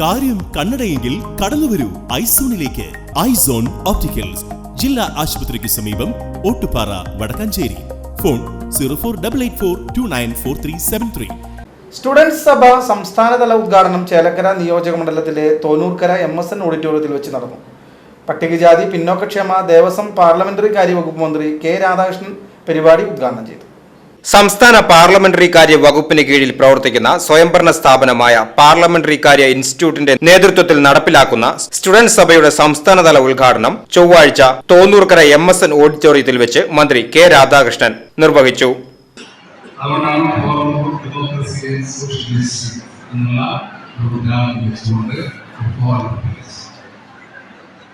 കാര്യം കണ്ണടയെങ്കിൽ കടന്നുവരൂ ഐസോണിലേക്ക്. Eyes on opticals. ജില്ലാ ആശുപത്രിക്ക് സമീപം Ottupara Vadakkanchery. Phone zero four double eight four two nine four three seven three. Students സഭ സംസ്ഥാനതല ഉദ്ഘാടനം ചേലക്കര നിയോജക മണ്ഡലത്തിലെ തോന്നൂർക്കര എം എസ് എൻ ഓഡിറ്റോറിയത്തിൽ വെച്ച് നടന്നു. പട്ടികജാതി പിന്നോക്കക്ഷേമ ദേവസ്വം പാർലമെന്ററി കാര്യ വകുപ്പ് മന്ത്രി കെ രാധാകൃഷ്ണൻ പരിപാടി ഉദ്ഘാടനം ചെയ്തു. സംസ്ഥാന പാർലമെന്ററി കാര്യ വകുപ്പിന് കീഴിൽ പ്രവർത്തിക്കുന്ന സ്വയംഭരണ സ്ഥാപനമായ പാർലമെന്ററി കാര്യ ഇൻസ്റ്റിറ്റ്യൂട്ടിന്റെ നേതൃത്വത്തിൽ നടപ്പിലാക്കുന്ന സ്റ്റുഡന്റ് സഭയുടെ സംസ്ഥാനതല ഉദ്ഘാടനം ചൊവ്വാഴ്ച തോന്നൂർക്കര എം എസ് എൻ ഓഡിറ്റോറിയത്തിൽ വെച്ച് മന്ത്രി കെ രാധാകൃഷ്ണൻ നിർവഹിച്ചു.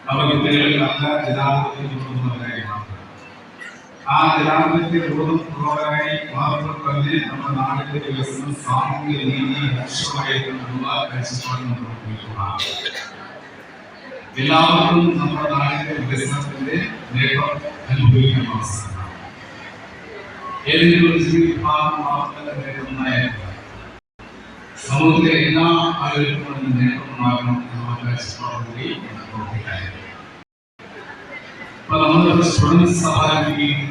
നല്ല ആ ജനാധിപത്യ ബോധമുള്ളവരായി മാത്രം തന്നെ നമ്മുടെ നാടിന്റെ വികസനം സാമൂഹിക നീതി ലക്ഷ്യമായിട്ടുള്ള കാഴ്ചപ്പാട് നമ്മൾ ഉപയോഗിക്കുന്നതാണ് എല്ലാവർക്കും നമ്മുടെ നാടിന്റെ വികസനത്തിന്റെ നേട്ടം അനുഭവിക്കാൻ അവസരമാണ് ഏതെങ്കിലും ഒരു ചെറിയ വിഭാഗം മാത്രമല്ല നേട്ടമുണ്ടായില്ല സമൂഹത്തിലെ എല്ലാ ആളുകൾക്കും അതിന് നേട്ടമുണ്ടാകണം എന്നുള്ള കാഴ്ചപ്പാടുകൂടി നമ്മൾ പ്രവർത്തിക്കായിരുന്നു അപ്പൊ നമ്മൾ സ്റ്റുഡൻസ് സഹായിക്കുകയും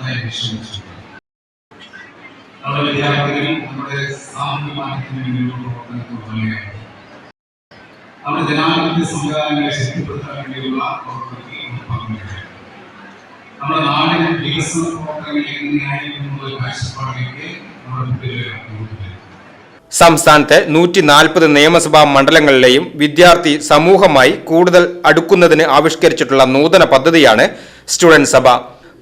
മഹത്തായ നമ്മുടെ നമ്മുടെ നമ്മുടെ ജനാധിപത്യ സംവിധാനങ്ങളെ ശക്തിപ്പെടുത്താൻ വേണ്ടിയുള്ള പ്രവർത്തനത്തിൽ നമ്മൾ നമ്മുടെ നാടിന് വികസന പ്രവർത്തനങ്ങൾ എങ്ങനെയായിരിക്കും കാഴ്ചപ്പാടിലേക്ക് സംസ്ഥാനത്തെ നൂറ്റി നാൽപ്പത് നിയമസഭാ മണ്ഡലങ്ങളിലെയും വിദ്യാർത്ഥി സമൂഹമായി കൂടുതൽ അടുക്കുന്നതിന് ആവിഷ്കരിച്ചിട്ടുള്ള നൂതന പദ്ധതിയാണ് സ്റ്റുഡന്റ് സഭ.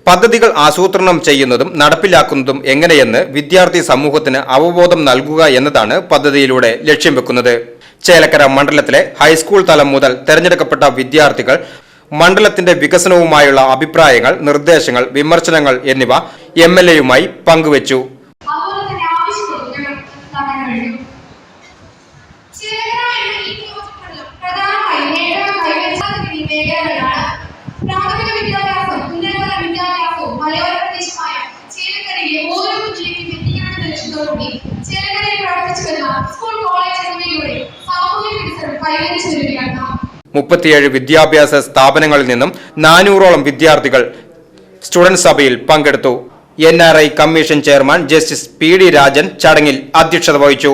പദ്ധതികൾ ആസൂത്രണം ചെയ്യുന്നതും നടപ്പിലാക്കുന്നതും എങ്ങനെയെന്ന് വിദ്യാർത്ഥി സമൂഹത്തിന് അവബോധം നൽകുക എന്നതാണ് പദ്ധതിയിലൂടെ ലക്ഷ്യം വെക്കുന്നത്. ചേലക്കര മണ്ഡലത്തിലെ ഹൈസ്കൂൾ തലം മുതൽ തെരഞ്ഞെടുക്കപ്പെട്ട വിദ്യാർത്ഥികൾ മണ്ഡലത്തിന്റെ വികസനവുമായുള്ള അഭിപ്രായങ്ങൾ നിർദ്ദേശങ്ങൾ വിമർശനങ്ങൾ എന്നിവ എം എൽ എയുമായി പങ്കുവച്ചു. സ്കൂൾ കോളേജ് മുപ്പത്തിയേഴ് വിദ്യാഭ്യാസ സ്ഥാപനങ്ങളിൽ നിന്നും നാനൂറോളം വിദ്യാർത്ഥികൾ സ്റ്റുഡന്റ് സഭയിൽ പങ്കെടുത്തു. N R I commission chairman justice P D Rajan ചടങ്ങിൽ അധ്യക്ഷത വഹിച്ചു.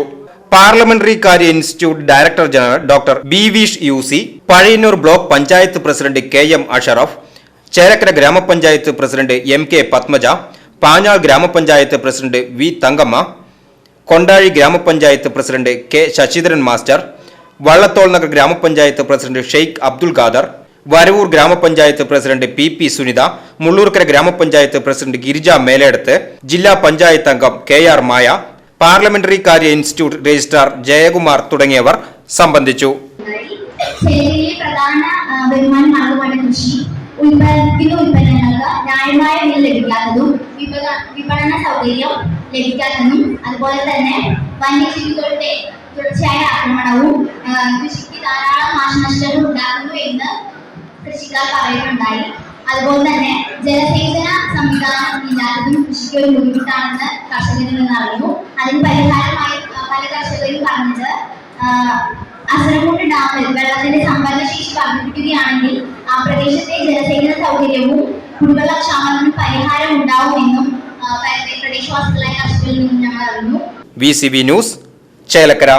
പാർലമെന്ററി കാര്യ institute director general doctor B Vishnu C Pazhayannur block panchayat president K M Ashraf Chelakkara ഗ്രാമപഞ്ചായത്ത് president M K Padmaja Panjal ഗ്രാമപഞ്ചായത്ത് president V Thankamma Kondazhi ഗ്രാമപഞ്ചായത്ത് president K Sasidharan master Vallathol Nagar ഗ്രാമപഞ്ചായത്ത് president Sheikh Abdul Khader Varavoor ഗ്രാമപഞ്ചായത്ത് president P P Sunitha Mullurkara ഗ്രാമപഞ്ചായത്ത് president Girija Meledath ജില്ലാ പഞ്ചായത്ത് അംഗം K R Maya parliamentary കാര്യ institute registrar Jayakumar തുടങ്ങിയവർ സംബന്ധിച്ചു. ഉൽപ്പാദിപ്പിക്കുന്ന ഉൽപ്പന്നങ്ങൾക്ക് ന്യായമായ വില ലഭിക്കാത്തതും വിപണ- വിപണന സൗകര്യം ലഭിക്കാത്തതും അതുപോലെ തന്നെ വന്യജീവികളുടെ തുടർച്ചയായ ആക്രമണവും കൃഷിക്ക് ധാരാളം നാശനഷ്ടങ്ങൾ ഉണ്ടാക്കുന്നു എന്ന് കൃഷിക്കാർ പറയുന്നുണ്ടായി. അതുപോലെ തന്നെ ജലസേചന സംവിധാനം ഇല്ലാത്തതും കൃഷിക്ക് ഒരു ബുദ്ധിമുട്ടാണെന്ന് കർഷകരിൽ നിന്ന് അറിഞ്ഞു അതിന് പരിഹാരമായി പല കർഷകരും പറഞ്ഞത് അസരമുട്ട് ഡാമിൽ വെള്ളത്തിന്റെ സംഭരണശേഷി വർദ്ധിപ്പിക്കുകയാണെങ്കിൽ ആ പ്രദേശത്തെ സൗകര്യവും കുടിവെള്ളക്ഷാമത്തിന് പരിഹാരം ഉണ്ടാവുമെന്നും പ്രദേശവാസികളായ കർഷകരിൽ നിന്ന് ഞങ്ങൾ അറിഞ്ഞു V C B news Chelakkara.